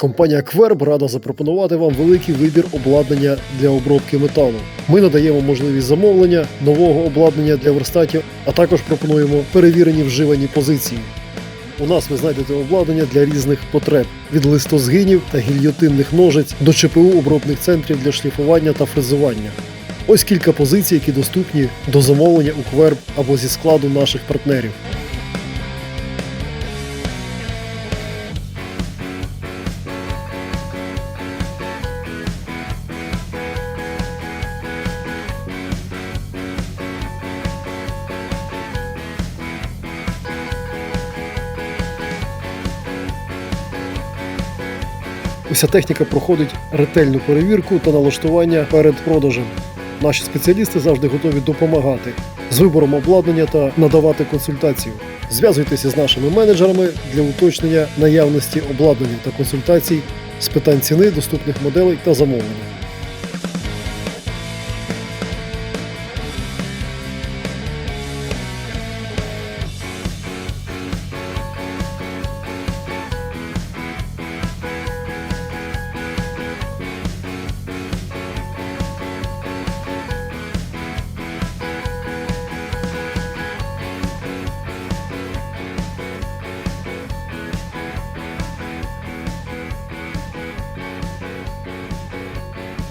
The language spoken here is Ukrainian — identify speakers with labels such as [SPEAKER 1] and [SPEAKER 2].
[SPEAKER 1] Компанія Кверб рада запропонувати вам великий вибір обладнання для обробки металу. Ми надаємо можливість замовлення нового обладнання для верстатів, а також пропонуємо перевірені вживані позиції. У нас ви знайдете обладнання для різних потреб від листозгинів та гільйотинних ножиць до ЧПУ обробних центрів для шліфування та фрезування. Ось кілька позицій, які доступні до замовлення у Кверб або зі складу наших партнерів. Уся техніка проходить ретельну перевірку та налаштування перед продажем. Наші спеціалісти завжди готові допомагати з вибором обладнання та надавати консультацію. Зв'язуйтеся з нашими менеджерами для уточнення наявності обладнання та консультацій з питань ціни, доступних моделей та замовлення.